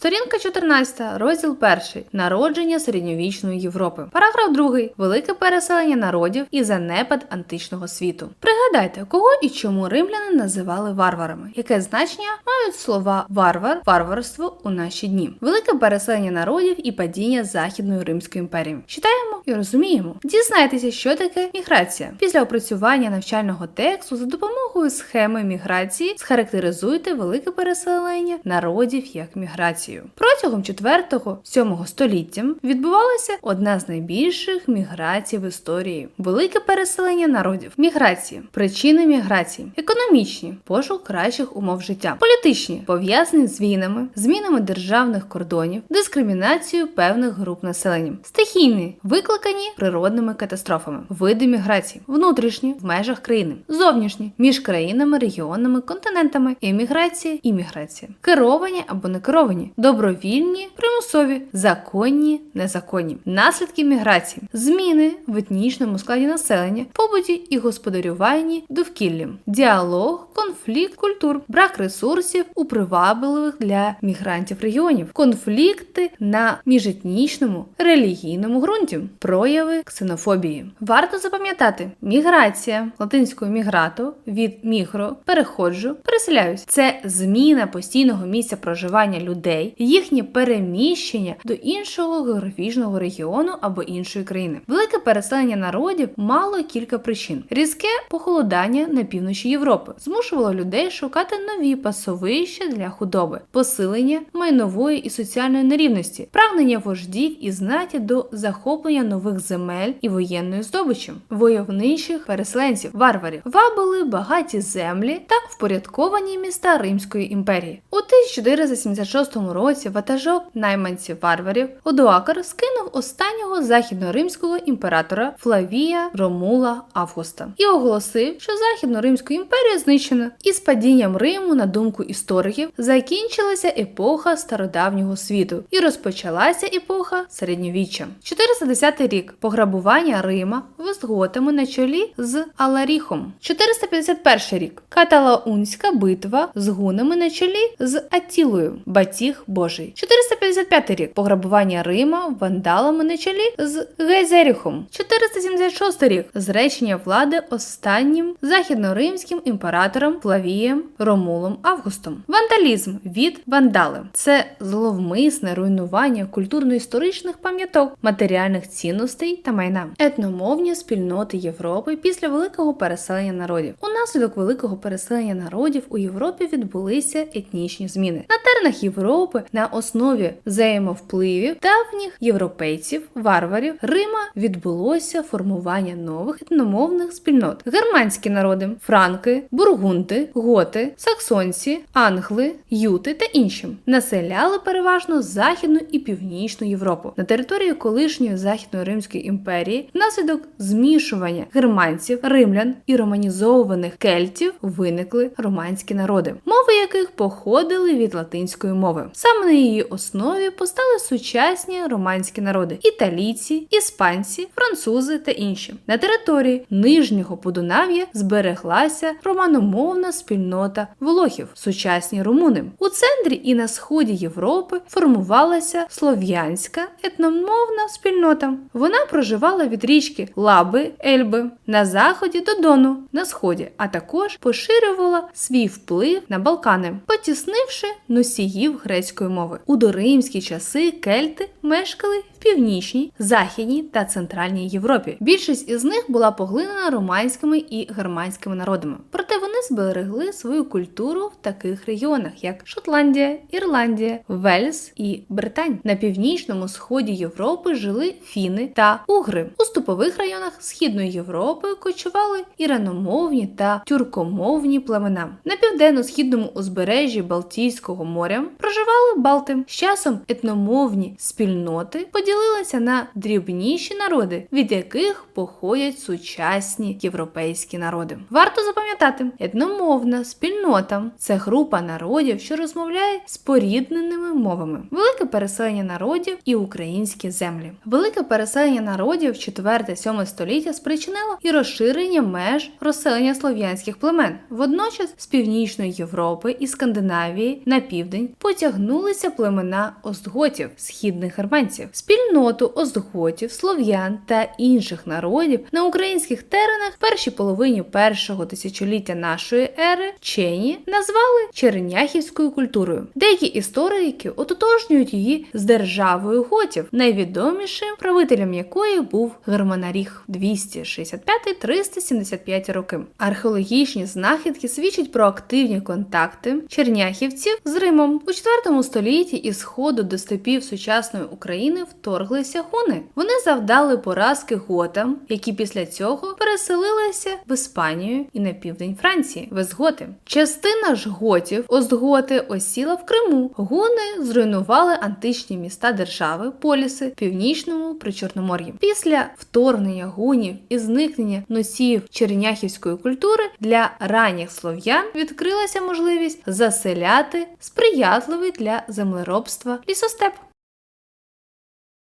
Сторінка 14, розділ 1. Народження середньовічної Європи. Параграф 2. Велике переселення народів і занепад античного світу. Пригадайте, кого і чому римляни називали варварами? Яке значення мають слова варвар, варварство у наші дні? Велике переселення народів і падіння Західної Римської імперії. Читаємо і розуміємо. Дізнайтеся, що таке міграція. Після опрацювання навчального тексту за допомогою схеми міграції схарактеризуйте велике переселення народів як міграцію. Протягом 4-7 століття відбувалася одна з найбільших міграцій в історії. Велике переселення народів. Міграції, причини міграції, економічні, пошук кращих умов життя, політичні, пов'язані з війнами, змінами державних кордонів, дискримінацією певних груп населення, стихійні, викликані природними катастрофами, види міграції, внутрішні. В межах країни, зовнішні. Між країнами, регіонами, континентами, еміграція, імміграція, керовані або не керовані, добровільні, примусові, законні, незаконні, наслідки міграції, зміни в етнічному складі населення, побуті і господарюванні довкіллі, діалог, конфлікт культур, брак ресурсів у привабливих для мігрантів регіонів, конфлікти на міжетнічному релігійному ґрунті, прояви ксенофобії. Варто запам'ятати, міграція латинською міграто від мігро переходжу, переселяюсь. Це зміна постійного місця проживання людей, їхнє переміщення до іншого географічного регіону або іншої країни. Велике переселення народів мало кілька причин: різке похолодання на півночі Європи змушувало людей шукати нові пасовища для худоби, посилення майнової і соціальної нерівності, прагнення вождів і знаті до захоплення нових земель і воєнної здобичі, войовничих переселенців, варварів, вабили багаті землі та впорядковані міста Римської імперії. У 1476 році ватажок найманців варварів Одуакар скинув останнього західноримського імператора Флавія Ромула Августа і оголосив, що західно-римську імперію знищено. І з падінням Риму, на думку істориків, закінчилася епоха стародавнього світу і розпочалася епоха середньовіччя. 410 рік пограбування Рима вестготами на чолі з Аларіхом. 451 рік Каталаунська битва з гунами на чолі з Атілою, батіг Божий. 455 рік пограбування Рима вандалами на чолі з Гейзеріхом. 476 рік зречення влади останнім західноримським імператором Флавієм Ромулом Августом. Вандалізм від вандали це зловмисне руйнування культурно-історичних пам'яток, матеріальних цінностей та майна, етномовні спільноти Європи після великого переселення народів. Унаслідок великого переселення народів у Європі відбулися етнічні зміни. На теренах Європи на основі взаємовпливів давніх європейців, варварів Рима відбулося формування нових етномовних спільнот. Германські народи, франки, бургунти, готи, саксонці, англи, юти та інші населяли переважно західну і північну Європу. На території колишньої західної Римської імперії внаслідок змішування германців, римлян і романізованих кельтів виникли романські народи, мови яких походили від латинської мови. Саме на її основі постали сучасні романські народи: італійці, іспанці, французи та інші. На території нижнього Подунав'я збереглася романомовна спільнота волохів, сучасні румуни. У центрі і на сході Європи формувалася слов'янська етномовна спільнота. Вона проживала від річки Лаби, Ельби на заході до Дону на сході, а також поширювала свій вплив на Балкани, потіснивши носіїв грецької мови. У доримські часи кельти мешкали північній, західній та центральній Європі. Більшість із них була поглинена романськими і германськими народами. Проте вони зберегли свою культуру в таких регіонах, як Шотландія, Ірландія, Вельс і Британь. На північному сході Європи жили фіни та угри. У степових районах Східної Європи кочували іраномовні та тюркомовні племена. На південно-східному узбережжі Балтійського моря проживали балти. З часом етномовні спільноти на дрібніші народи, від яких походять сучасні європейські народи. Варто запам'ятати, етномовна спільнота це група народів, що розмовляє спорідненими мовами. Велике велике переселення народів і українські землі. Велике переселення народів 4-7 століття спричинило і розширення меж розселення слов'янських племен. Водночас з північної Європи і Скандинавії на південь потягнулися племена остготів, східних германців, спільноту остготів, слов'ян та інших народів на українських теренах в першій половині першого тисячоліття нашої ери вчені назвали черняхівською культурою. Деякі історики ототожнюють її з державою готів, найвідомішим правителем якої був Германаріх 265-375 роки. Археологічні знахідки свідчать про активні контакти черняхівців з Римом у 4 столітті із сходу до степів сучасної України вторглися хуни. Вони завдали поразки готам, які після цього переселилися в Іспанію і на південь Франції. Вестготи. Частина ж готів, остготи, осіла в Криму. Гуни зруйнували античні міста держави, поліси в північному причорномор'ї. Після вторгнення гунів і зникнення носіїв черняхівської культури для ранніх слов'ян відкрилася можливість заселяти сприятливий для землеробства лісостеп.